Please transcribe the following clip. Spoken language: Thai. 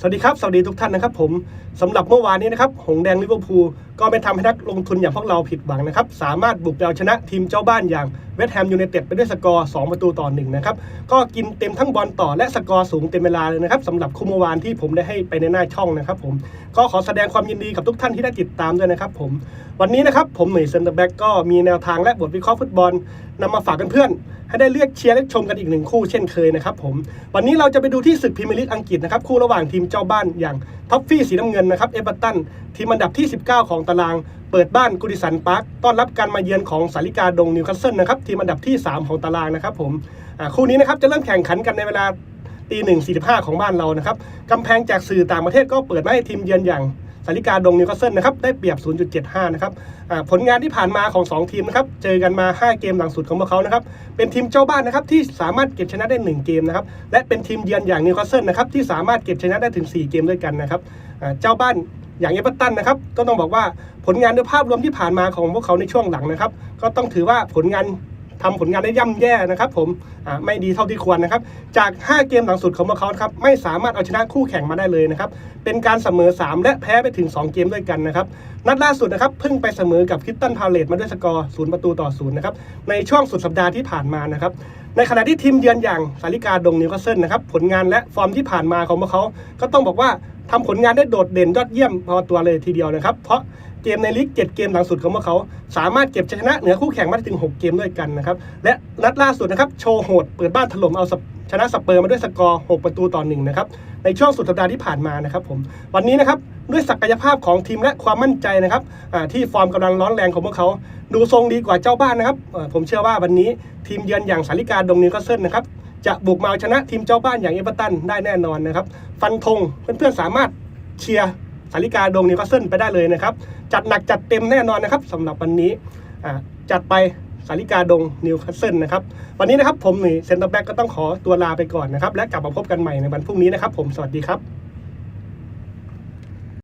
สวัสดีครับ สวัสดีทุกท่านนะครับผมสำหรับเมื่อวานนี้นะครับ หงแดงลิเวอร์พูลก็ไม่ทำให้นักลงทุนอย่างพวกเราผิดหวังนะครับ สามารถบุกเอาชนะทีมเจ้าบ้านอย่างเวสต์แฮมยูไนเต็ดไปด้วยสกอร์ 2 ประตูต่อ 1 นะครับ ก็กินเต็มทั้งบอลต่อและสกอร์สูงเต็มเวลาเลยนะครับสำหรับคู่เมื่อวานที่ผมได้ให้ไปในหน้าช่องนะครับผมก็ขอแสดงความยินดีกับทุกท่านที่ได้ติดตามด้วยนะครับผมวันนี้นะครับผมหนุ่ยเซนเตอร์แบ็กก็มีแนวทางและบทวิเคราะห์ฟุตบอลนำมาฝากกันเพื่อนๆให้ได้เลือกเชียร์และชมกันอีกหนึ่งคู่เช่นเคยนะครับผมวันนี้เราจะไปดูที่ศึกพรีเมียร์ลีกอังกฤษนะครับคู่ระหว่างทีมเจ้าบ้านอย่างท็อฟฟี่สีน้ำเงินนะครับเอเวอร์ตันทีมอันดับที่ 19 ของตาราง เปิดบ้านกุดิสันพาร์คต้อนรับการมาเยือนของสาริกาดงนิวคาสเซิลนะครับทีมอันดับที่ 3 ของตารางนะครับผมคู่นี้นะครับจะเริ่มแข่งขันกันในเวลาตีหนึ่งสี่สิบห้าของบ้านเรานะครับกำแพงจากสื่อต่างประเทศก็เปิดมาให้ทีมเยือนอย่าง สาริกาดงนิวคาสเซิลนะครับได้เปรียบ 0.75 นะครับผลงานที่ผ่านมาของ 2 ทีมนะครับเจอกันมา 5 เกมหลังสุดของพวกเขานะครับเป็นทีมเจ้าบ้านนะครับที่สามารถเก็บชนะได้ 1 เกมนะครับและเป็นทีมเยือนอย่างนิวคาสเซิลนะครับที่สามารถเก็บชนะได้ถึง 4 เกมด้วยกันนะครับเจ้าบ้านอย่างเอเวอร์ตันนะครับก็ต้องบอกว่าผลงานโดยภาพรวมที่ผ่านมาของพวกเขาในช่วงหลังนะครับ ก็ต้องถือว่าผลงาน ทำผลงานได้ย่ำแย่นะครับผมไม่ดีเท่าที่ควรนะครับ จาก 5 เกมหลังสุดของพวกเขาครับไม่สามารถเอาชนะคู่แข่งมาได้เลยนะครับ เป็นการเสมอ 3 และแพ้ไปถึง 2 เกมด้วยกันนะครับ นัดล่าสุดนะครับเพิ่งไปเสมอกับคริสตันพาเลตมาด้วยสกอร์0ประตูต่อ0นะครับ ในช่วงสุดสัปดาห์ที่ผ่านมานะครับในขณะที่ทีมเยือนอย่างสาริกาดงนิวคาสเซิลนะครับผลงานและฟอร์มที่ผ่านมาของพวกเขาก็ต้องบอกว่า ทำผลงานได้โดดเด่นยอดเยี่ยมพอตัวเลยทีเดียวนะครับ เพราะเกมในลีก 7 เกมหลังสุดของพวกเขา สามารถเก็บชนะเหนือคู่แข่งมาถึง 6 เกมด้วยกันนะครับ และนัดล่าสุดนะครับ โชว์โหด เปิดบ้านถล่มเอาชนะสเปอร์มาด้วยสกอร์ 6 ประตูต่อ1นะครับ ในช่วงสุดสัปดาห์ที่ผ่านมานะครับผม วันนี้นะครับ ด้วยศักยภาพของทีมและความมั่นใจนะครับที่ฟอร์มกำลังร้อนแรงของพวกเขา ดูทรงดีกว่าเจ้าบ้านนะครับผมเชื่อว่าวันนี้ทีมเยือนอย่างสาริกาดงนิวคาสเซิลนะครับ จะบุกมาเอาชนะทีมเจ้าบ้านอย่างเอเวอร์ตันได้แน่นอนนะครับ ฟันธงเพื่อนๆสามารถเชียร์สาริกาดงนิวคาสเซิลไปได้เลยนะครับ จัดหนักจัดเต็มแน่นอนนะครับสำหรับวันนี้จัดไปสาริกาดงนิวคาสเซิลนะครับ วันนี้นะครับผมนี่ยเซนเตอร์แบ็กก็ต้องขอตัวลาไปก่อนนะครับ และกลับมาพบกันใหม่ในวันพรุ่งนี้นะครับ ผมสวัสดีครับ